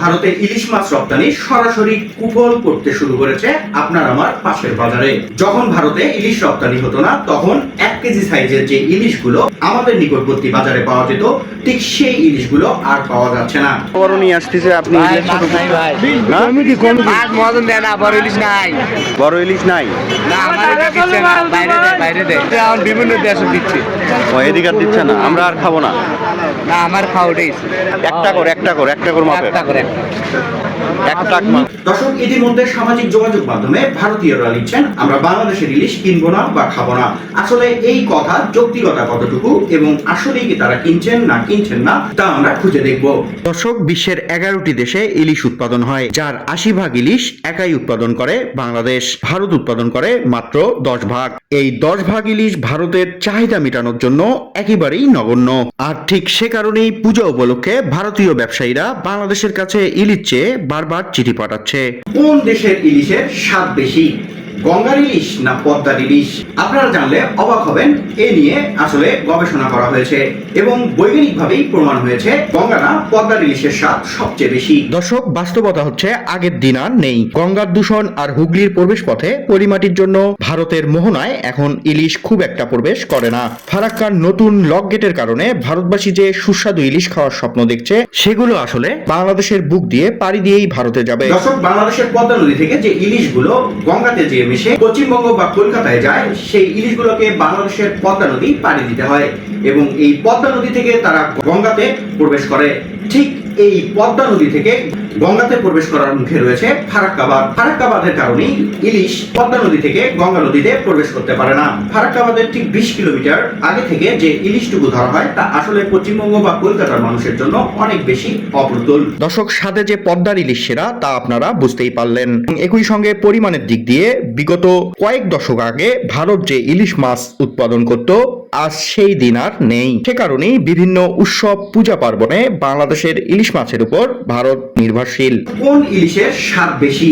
ভারতে ইলিশ মাছ রপ্তানি সরাসরি কুফল করতে শুরু করেছে আপনার আমার পাশের বাজারে। যখন ভারতে ইলিশ রপ্তানি হতো না, তখন এক কেজি সাইজের যে ইলিশগুলো আমাদের নিকটবর্তী বাজারে পাওয়া যেত ঠিক সেই ইলিশগুলো আর পাওয়া যাচ্ছে না। আসতেছে আপনি ভাই, ইলিশ ছোট মাছ নাই ভাই। না? মাছ মদন দেয় না বড় ইলিশ নাই। বড় ইলিশ নাই? না আমার দিচ্ছে না। বাইরে দেয় বাইরে দেয় এখন বিভিন্ন দেশে দিচ্ছে। ও এদিকে আর দিচ্ছে না। আমরা আর খাব না। না আমার খাওয়া একটা করে একটা করে একটা করে মাপে। একটা করে। দর্শক ইতিমধ্যে সামাজিক যোগাযোগ মাধ্যমে ভারতীয়রা লিখছেন আমরা বাংলাদেশের ইলিশ কিনবো না বা খাব না। আসলে এই কথা যৌক্তিকতা কতটুকু এবং আসলেই কি তারা কিনছেন না কিনছেন না তা আমরা খুঁজে দেখব। দর্শক বিশ্বের এগারোটি দেশে ইলিশ উৎপাদন হয় যার আশি ভাগ ইলিশ একাই উৎপাদন করে বাংলাদেশ। ভারত উৎপাদন করে মাত্র দশ ভাগ। এই দশ ভাগ ইলিশ ভারতের চাহিদা মেটানোর জন্য একেবারেই নগণ্য। আর ঠিক সে কারণেই পূজা উপলক্ষে ভারতীয় ব্যবসায়ীরা বাংলাদেশের কাছে ইলিশ চেয়ে বারবার চিঠি পাঠাচ্ছে। কোন দেশের ইলিশের স্বাদ বেশি? গঙ্গার ইলিশ না পদ্মার ইলিশ? আপনারা জানলে অবাক হবেন। এ নিয়ে আসলে গবেষণা করা হয়েছে এবং বৈজ্ঞানিকভাবেই প্রমাণ হয়েছে গঙ্গা না পদ্মার ইলিশের স্বাদ সবচেয়ে বেশি। দর্শক বাস্তবতা হচ্ছে আগের দিন আর নেই। গঙ্গার দূষণ আর হুগলির প্রবেশ পথে পরিমাটির জন্য ভারতের মোহনায় এখন ইলিশ খুব একটা প্রবেশ করে না। ফারাক্কার নতুন লক গেটের কারণে ভারতবাসী যে সুস্বাদু ইলিশ খাওয়ার স্বপ্ন দেখছে সেগুলো আসলে বাংলাদেশের বুক দিয়ে পাড়ি দিয়েই ভারতে যাবে। দর্শক বাংলাদেশের পদ্মা নদী থেকে যে ইলিশগুলো গঙ্গাতে যে মিশে পশ্চিমবঙ্গ বা কলকাতায় যায়, সেই ইলিশগুলোকে বাংলাদেশের পদ্মা নদী পানি দিতে হয় এবং এই পদ্মা নদী থেকে তারা গঙ্গাতে প্রবেশ করে। ঠিক এই পদ্মা নদী থেকে গঙ্গাতে প্রবেশ করার মুখে রয়েছে ফারাক্কাবাদ। ফারাক্কাবাদের কারণেই ইলিশ পদ্মা নদী থেকে গঙ্গা নদীতে প্রবেশ করতে পারে না। ফারাক্কাবাদের ঠিক বিশ কিলোমিটার আগে থেকে যে ইলিশটুকু ধরা হয়, তা আসলে পশ্চিমবঙ্গ বা কলকাতার মানুষের জন্য অনেক বেশি অপ্রতুল। দর্শক সাথে যে পদ্মার ইলিশ সেরা, তা আপনারা বুঝতেই পারলেন। একই সঙ্গে পরিমাণের দিক দিয়ে বিগত কয়েক দশক আগে ভারত যে ইলিশ মাছ উৎপাদন করত, আজ সেই দিন আর নেই। সে কারণেই বিভিন্ন উৎসব, পূজা পার্বণে বাংলাদেশের ইলিশ মাছের উপর ভারত নির্ভরশীল কোন ইলিশের স্বাদ বেশি?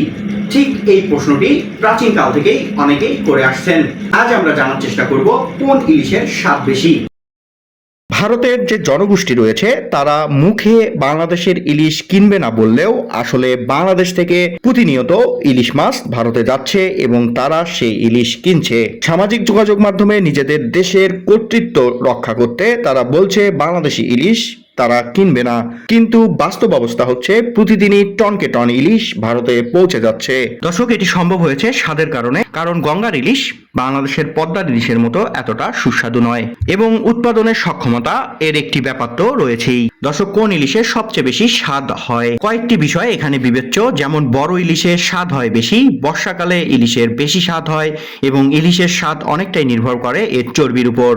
ঠিক এই প্রশ্নটি প্রাচীনকাল থেকেই অনেকেই করে আসছেন। আজ আমরা জানার চেষ্টা করব কোন ইলিশের স্বাদ বেশি? ভারতের যে জনগোষ্ঠী রয়েছে তারা মুখে বাংলাদেশের ইলিশ কিনবে না বললেও আসলে বাংলাদেশ থেকে প্রতিনিয়ত ইলিশ মাছ ভারতে যাচ্ছে এবং তারা সেই ইলিশ কিনছে। সামাজিক যোগাযোগ মাধ্যমে নিজেদের দেশের কর্তৃত্ব রক্ষা করতে তারা বলছে বাংলাদেশি ইলিশ তারা কিনবে না। কিন্তু বাস্তব অবস্থা হচ্ছে, প্রতিদিনই টনকে টন ইলিশ ভারতে পৌঁছে যাচ্ছে। দর্শক, এটি সম্ভব হয়েছে স্বাদের কারণে, কারণ গঙ্গার ইলিশ বাংলাদেশের পদ্মার ইলিশের মতো এতটা সুস্বাদু নয় এবং উৎপাদনের সক্ষমতা এর একটি ব্যাপার তো রয়েছেই। দর্শক, কোন ইলিশের সবচেয়ে বেশি স্বাদ হয়? কয়েকটি বিষয় এখানে বিবেচ্য, যেমন বড় ইলিশের স্বাদ হয় বেশি, বর্ষাকালে ইলিশের বেশি স্বাদ হয় এবং ইলিশের স্বাদ অনেকটাই নির্ভর করে এর চর্বির উপর।